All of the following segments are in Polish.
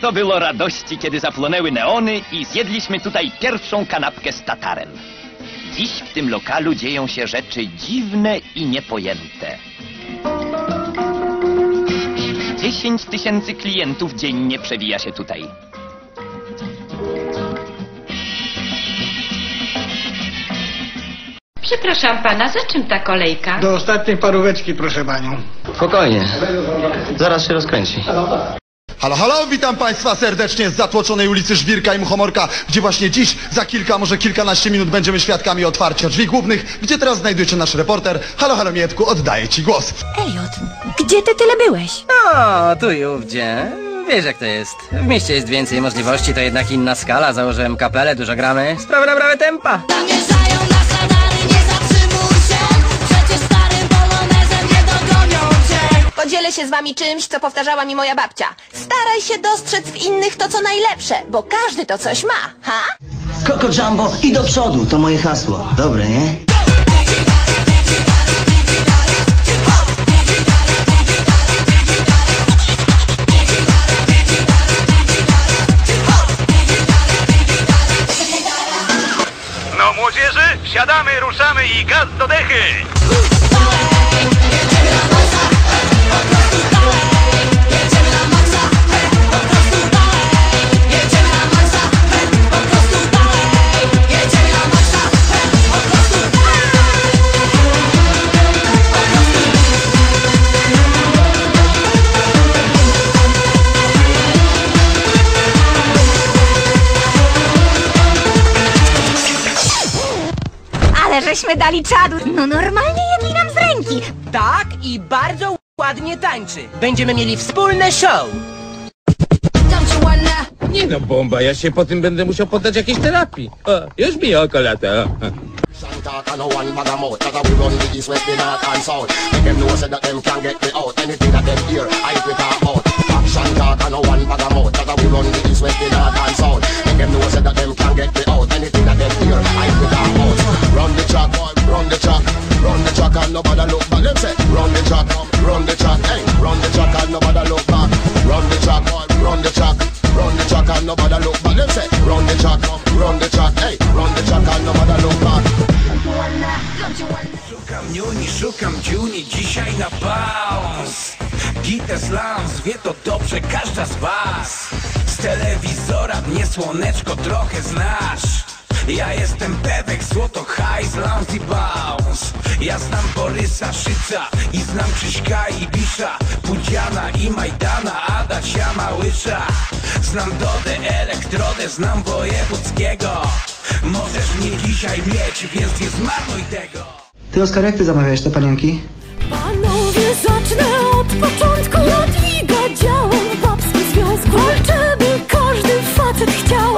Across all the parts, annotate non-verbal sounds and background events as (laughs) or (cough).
Co było radości, kiedy zapłonęły neony i zjedliśmy tutaj pierwszą kanapkę z tatarem. Dziś w tym lokalu dzieją się rzeczy dziwne i niepojęte. 10 tysięcy klientów dziennie przewija się tutaj. Przepraszam pana, za czym ta kolejka? Do ostatniej paróweczki, proszę panią. Spokojnie. Zaraz się rozkręci. Halo, halo, witam Państwa serdecznie z zatłoczonej ulicy Żwirka i Muchomorka, gdzie właśnie dziś, za kilka, może kilkanaście minut będziemy świadkami otwarcia drzwi głównych, gdzie teraz znajduje się nasz reporter. Halo, halo, Mietku, oddaję Ci głos. Eliot, gdzie ty tyle byłeś? O, tu i ówdzie. Wiesz jak to jest. W mieście jest więcej możliwości, to jednak inna skala. Założyłem kapelę, dużo gramy. Sprawy naprawy tempa. Podzielę się z wami czymś, co powtarzała mi moja babcia. Staraj się dostrzec w innych to, co najlepsze, bo każdy to coś ma, ha? Coco Jumbo i do przodu, to moje hasło. Dobre, nie? No młodzieży, siadamy, ruszamy i gaz do dechy! Żeśmy dali czadu. No normalnie jedli nam z ręki. Tak i bardzo ładnie tańczy. Będziemy mieli wspólne show. Nie no, bomba, ja się po tym będę musiał poddać jakiejś terapii. O, już mi oko lata. O. Talk and no one bag of mouth Cause we run the east, west, the north and south. Make them know say that them can't get me out Anything that them hear, I talk about Action talk and no one bag of mouth Cause we run the east, west, the north and south. Make them know say that them can't get me out Anything that them hear, I talk about Run the track, boy, run the track. Run the track and nobody look back. Them say, run the track, run the track dobrze każda z was Z telewizora mnie słoneczko trochę znasz. Ja jestem Bebek, złoto, hajs, lounge i bounce. Ja znam Borysa, Szyca i znam Krzyśka i Bisza Pudziana i Majdana, Adasia, Małysza Znam Dodę, Elektrodę, znam Wojewódzkiego. Możesz mnie dzisiaj mieć, więc nie zmarnuj tego. Ty, Oskar, jak ty te panienki? Każdy facet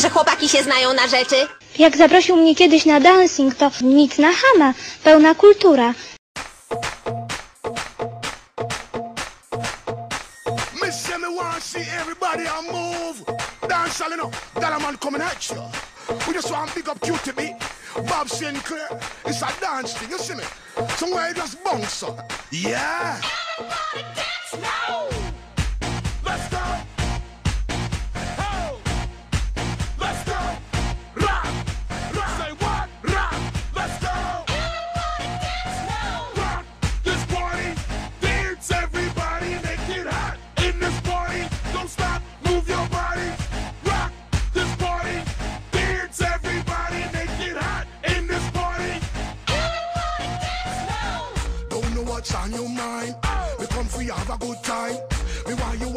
że chłopaki się znają na rzeczy. Jak zaprosił mnie kiedyś na dancing, to nic na chama, pełna kultura. Me say me want see everybody a move. Dance all enough. That a man coming at you. We just want big up QTB. Bob Sinclair. It's a dance thing, you see me? Somewhere you just bounce on. Yeah. Let's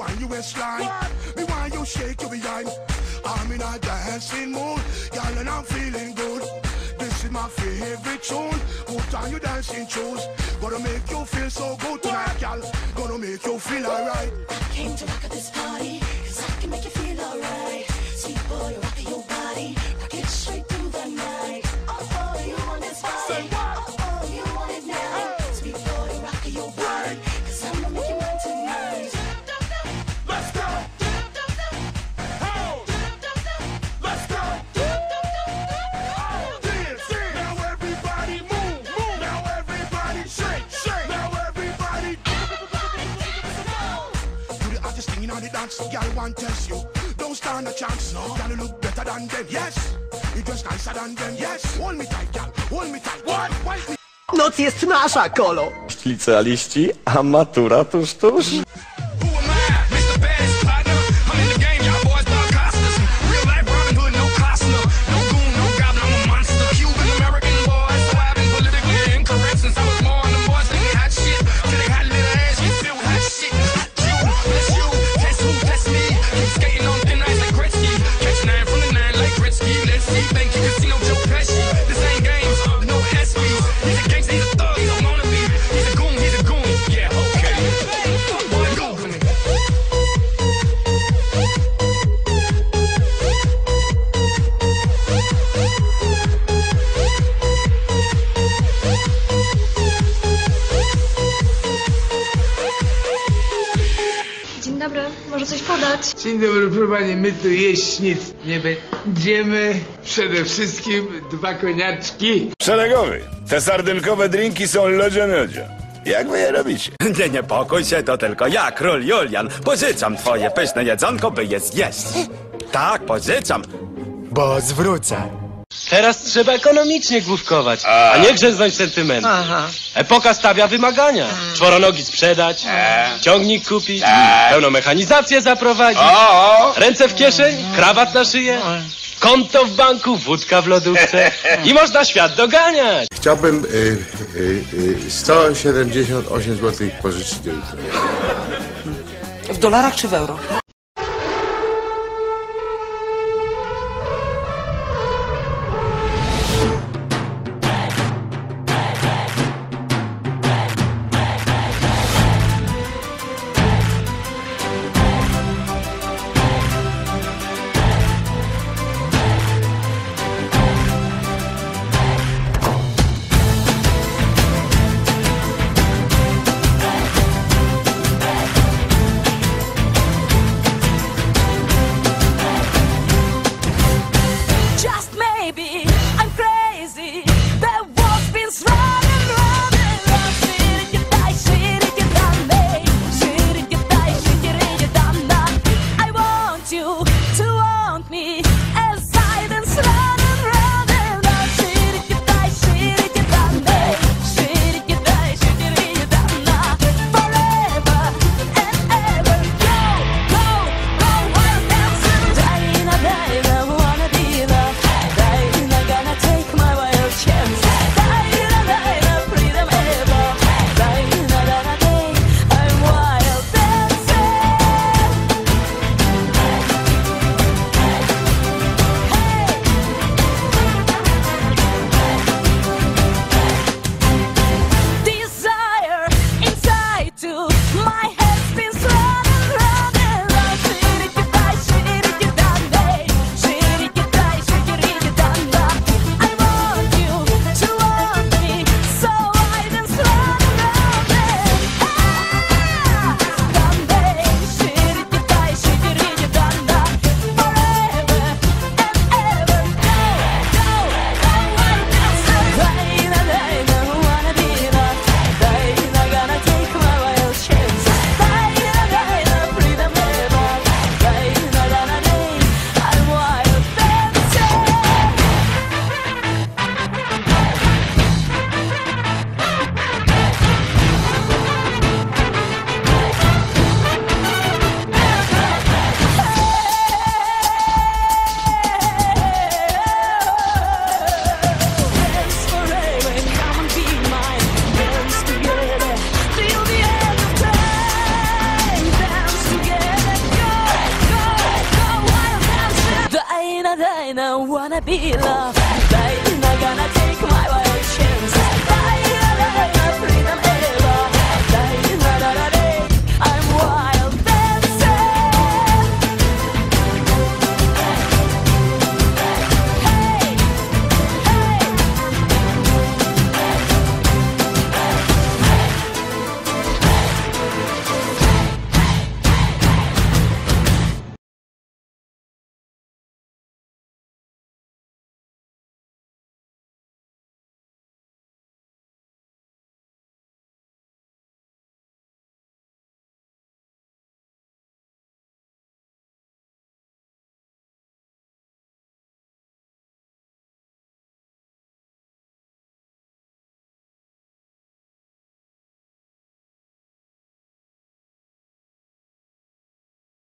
want you waistline. Me want you shake your behind. I'm in a dancing mood, girl, and I'm feeling good. This is my favorite tune. Put on your dancing shoes. Gonna make you feel so good tonight, girl. Gonna make you feel alright. I Came to rock at this party, cause I can make you feel alright. On the dance, girl want test you. Don't stand a chance, no. Girl you look better than them, yes. You dress nicer than them, yes. Hold me tight, girl. Hold me tight. What? Wipe me. Noc jest nasza, kolo! Licealiści, a matura tuż, tuż. Podać? Dzień dobry, proszę pani, my tu jeść nic nie będziemy. Przede wszystkim dwa koniaczki. Szeregowy, te sardynkowe drinki są lodzio-miodzio. Jak wy je robicie? (laughs) Nie niepokój się, to tylko ja, król Julian. Pożyczam twoje pyszne jedzonko, by je zjeść. (laughs) Tak, pożyczam, bo zwrócę. Teraz trzeba ekonomicznie główkować, a nie grzęznąć sentyment. Aha. Epoka stawia wymagania. Czworonogi sprzedać, ciągnik kupić, pełną mechanizację zaprowadzić, ręce w kieszeń, krawat na szyję, konto w banku, wódka w lodówce (laughs) i można świat doganiać. Chciałbym y, y, y, 178 zł pożyczyć do jutra. W dolarach czy w euro? be loved.